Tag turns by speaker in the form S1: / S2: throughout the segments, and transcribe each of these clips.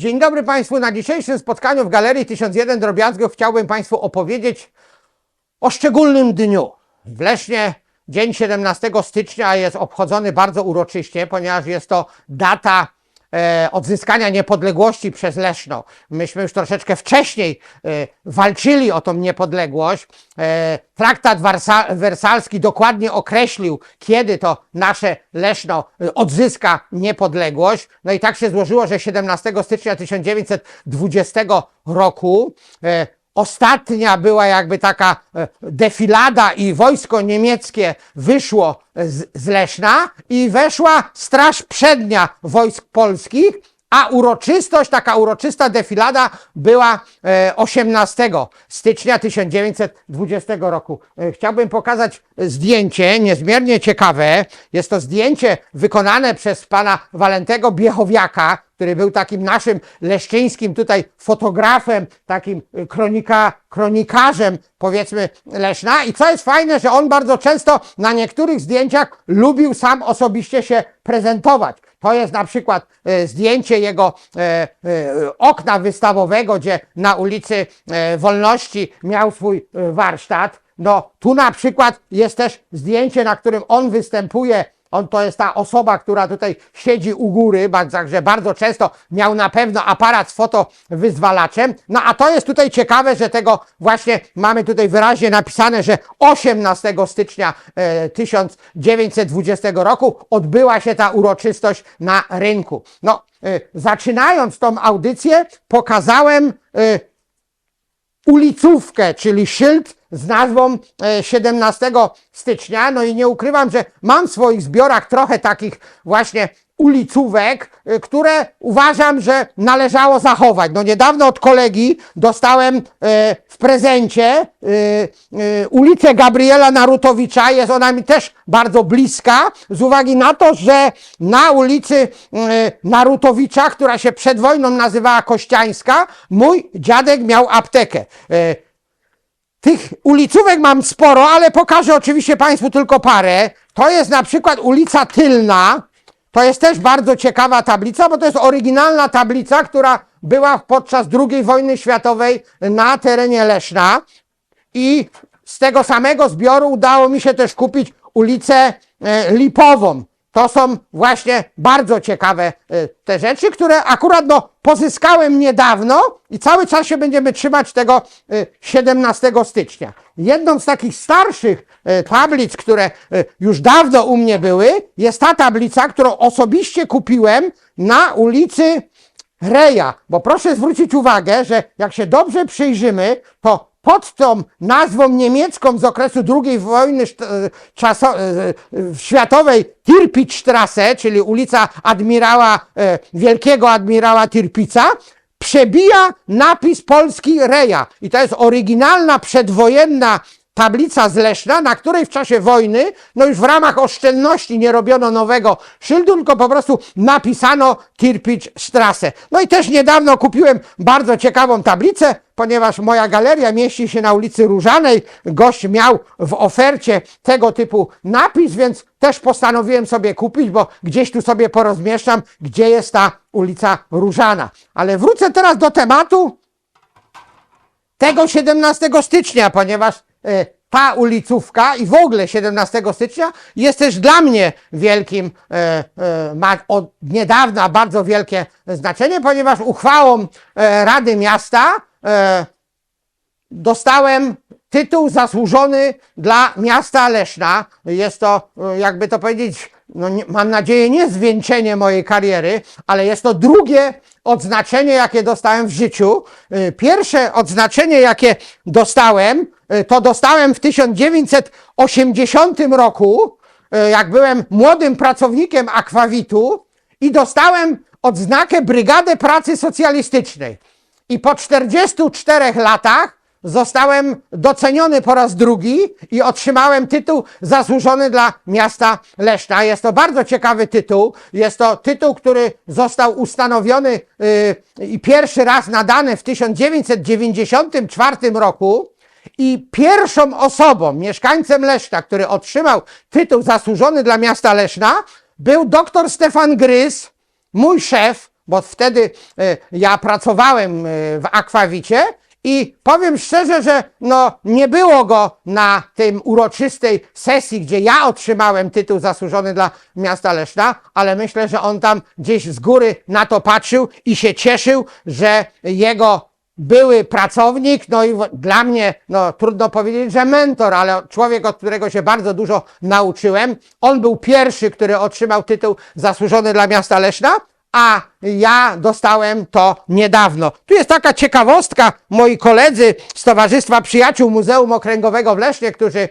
S1: Dzień dobry Państwu. Na dzisiejszym spotkaniu w Galerii 1001 Drobiazgów chciałbym Państwu opowiedzieć o szczególnym dniu. W Lesznie dzień 17 stycznia jest obchodzony bardzo uroczyście, ponieważ jest to data e, odzyskania niepodległości przez Leszno. Myśmy już troszeczkę wcześniej e, walczyli o tą niepodległość. E, traktat warsa- wersalski dokładnie określił, kiedy to nasze Leszno odzyska niepodległość. No i tak się złożyło, że 17 stycznia 1920 roku Ostatnia była jakby taka e, defilada i wojsko niemieckie wyszło z, z Leszna i weszła straż przednia wojsk polskich, a uroczystość, taka uroczysta defilada była e, 18 stycznia 1920 roku. E, Chciałbym pokazać zdjęcie, niezmiernie ciekawe. Jest to zdjęcie wykonane przez pana Walentego Biechowiaka, który był takim naszym leszczyńskim tutaj fotografem, takim y, kronika, kronikarzem powiedzmy Leszna. I co jest fajne, że on bardzo często na niektórych zdjęciach lubił sam osobiście się prezentować. To jest na przykład e, zdjęcie jego e, e, okna wystawowego, gdzie na ulicy Wolności miał swój warsztat. No tu na przykład jest też zdjęcie, na którym on występuje on to jest ta osoba, która tutaj siedzi u góry, także bardzo często miał na pewno aparat z fotowyzwalaczem. No a to jest tutaj ciekawe, że tego właśnie mamy tutaj wyraźnie napisane, że 18 stycznia e, 1920 roku odbyła się ta uroczystość na rynku. No, e, zaczynając tą audycję, pokazałem e, ulicówkę, czyli szyld z nazwą e, 17 stycznia. No i nie ukrywam, że mam w swoich zbiorach trochę takich właśnie ulicówek, e, które uważam, że należało zachować. No niedawno od kolegi dostałem e, w prezencie e, e, ulicę Gabriela Narutowicza. Jest ona mi też bardzo bliska, z uwagi na to, że na ulicy e, Narutowicza, która się przed wojną nazywała Kościańska, mój dziadek miał aptekę. Tych ulicówek mam sporo, ale pokażę oczywiście Państwu tylko parę. To jest na przykład ulica Tylna. To jest też bardzo ciekawa tablica, bo to jest oryginalna tablica, która była podczas II wojny światowej na terenie Leszna. I z tego samego zbioru udało mi się też kupić ulicę e, Lipową. To są właśnie bardzo ciekawe e, te rzeczy, które akurat no, pozyskałem niedawno i cały czas się będziemy trzymać tego e, 17 stycznia. Jedną z takich starszych e, tablic, które już dawno u mnie były, jest ta tablica, którą osobiście kupiłem na ulicy Reja, bo proszę zwrócić uwagę, że jak się dobrze przyjrzymy, to pod tą nazwą niemiecką z okresu II wojny e, e, e, światowej Tirpitzstrasse, czyli ulica admirała, wielkiego admirała Tirpica, przebija napis polski Reja. I to jest oryginalna przedwojenna tablica z Leszna, na której w czasie wojny, no już w ramach oszczędności nie robiono nowego szyldu, tylko po prostu napisano Tirpitz Strasse. No i też niedawno kupiłem bardzo ciekawą tablicę, ponieważ moja galeria mieści się na ulicy Różanej. Gość miał w ofercie tego typu napis, więc też postanowiłem sobie kupić, bo gdzieś tu sobie porozmieszczam, gdzie jest ta ulica Różana. Ale wrócę teraz do tematu tego 17 stycznia, ponieważ e, ta ulicówka i w ogóle 17 stycznia jest też dla mnie wielkim, e, e, ma od niedawna bardzo wielkie znaczenie, ponieważ uchwałą Rady Miasta dostałem tytuł zasłużony dla miasta Leszna. Jest to, jakby to powiedzieć, no nie, mam nadzieję, nie zwieńczenie mojej kariery, ale jest to drugie odznaczenie, jakie dostałem w życiu. E, Pierwsze odznaczenie, jakie dostałem, e, to dostałem w 1980 roku, e, jak byłem młodym pracownikiem Akwawitu i dostałem odznakę Brygadę Pracy Socjalistycznej. I po 44 latach zostałem doceniony po raz drugi i otrzymałem tytuł zasłużony dla miasta Leszna. Jest to bardzo ciekawy tytuł. Jest to tytuł, który został ustanowiony yy, i pierwszy raz nadany w 1994 roku. I pierwszą osobą, mieszkańcem Leszna, który otrzymał tytuł zasłużony dla miasta Leszna, był dr Stefan Grys, mój szef, bo wtedy e, ja pracowałem e, w Akwawicie i powiem szczerze, że no, nie było go na tym uroczystej sesji, gdzie ja otrzymałem tytuł zasłużony dla miasta Leszna, ale myślę, że on tam gdzieś z góry na to patrzył i się cieszył, że jego były pracownik, no i dla mnie, no trudno powiedzieć, że mentor, ale człowiek, od którego się bardzo dużo nauczyłem. On był pierwszy, który otrzymał tytuł zasłużony dla miasta Leszna, a ja dostałem to niedawno. Tu jest taka ciekawostka, moi koledzy z Towarzystwa Przyjaciół Muzeum Okręgowego w Lesznie, którzy e,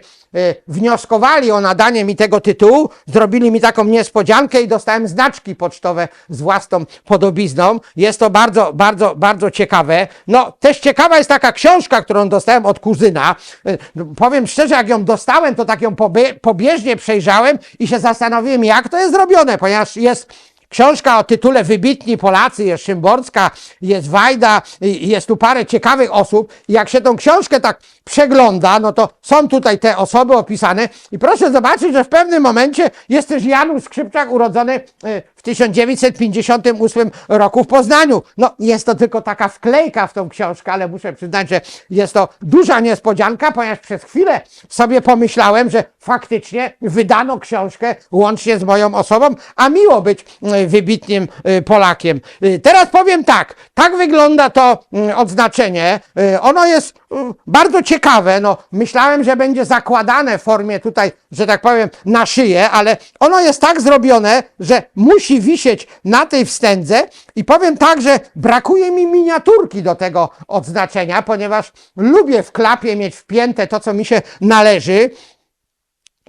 S1: wnioskowali o nadanie mi tego tytułu, zrobili mi taką niespodziankę i dostałem znaczki pocztowe z własną podobizną. Jest to bardzo, bardzo, bardzo ciekawe. No, też ciekawa jest taka książka, którą dostałem od kuzyna. E, no, Powiem szczerze, jak ją dostałem, to tak ją pobie- pobieżnie przejrzałem i się zastanowiłem, jak to jest zrobione, ponieważ jest Książka o tytule Wybitni Polacy, jest Szymborska, jest Wajda, jest tu parę ciekawych osób. I jak się tą książkę tak przegląda, no to są tutaj te osoby opisane. I proszę zobaczyć, że w pewnym momencie jest też Janusz Skrzypczak, urodzony e, w 1958 roku w Poznaniu. No, jest to tylko taka wklejka w tą książkę, ale muszę przyznać, że jest to duża niespodzianka, ponieważ przez chwilę sobie pomyślałem, że faktycznie wydano książkę łącznie z moją osobą, a miło być e, wybitnym e, Polakiem. E, Teraz powiem tak, tak wygląda to mm, odznaczenie. Ono jest mm, bardzo ciekawe. No, myślałem, że będzie zakładane w formie tutaj, że tak powiem, na szyję, ale ono jest tak zrobione, że musi wisieć na tej wstędze i powiem tak, że brakuje mi miniaturki do tego odznaczenia, ponieważ lubię w klapie mieć wpięte to, co mi się należy.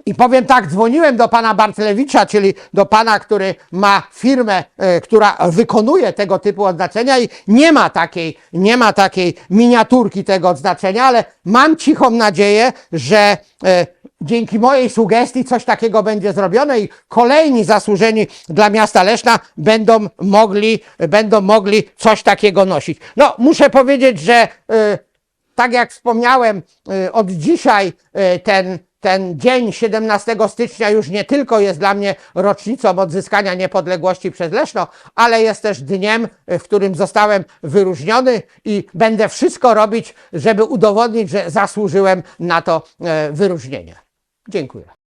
S1: I powiem tak, dzwoniłem do pana Bartlewicza, czyli do pana, który ma firmę, e, która wykonuje tego typu odznaczenia i nie ma takiej, nie ma takiej miniaturki tego odznaczenia, ale mam cichą nadzieję, że e, dzięki mojej sugestii coś takiego będzie zrobione i kolejni zasłużeni dla miasta Leszna będą mogli, będą mogli coś takiego nosić. No, muszę powiedzieć, że e, tak jak wspomniałem, y, od dzisiaj y, ten, ten dzień 17 stycznia już nie tylko jest dla mnie rocznicą odzyskania niepodległości przez Leszno, ale jest też dniem, y, w którym zostałem wyróżniony i będę wszystko robić, żeby udowodnić, że zasłużyłem na to y, wyróżnienie. Dziękuję.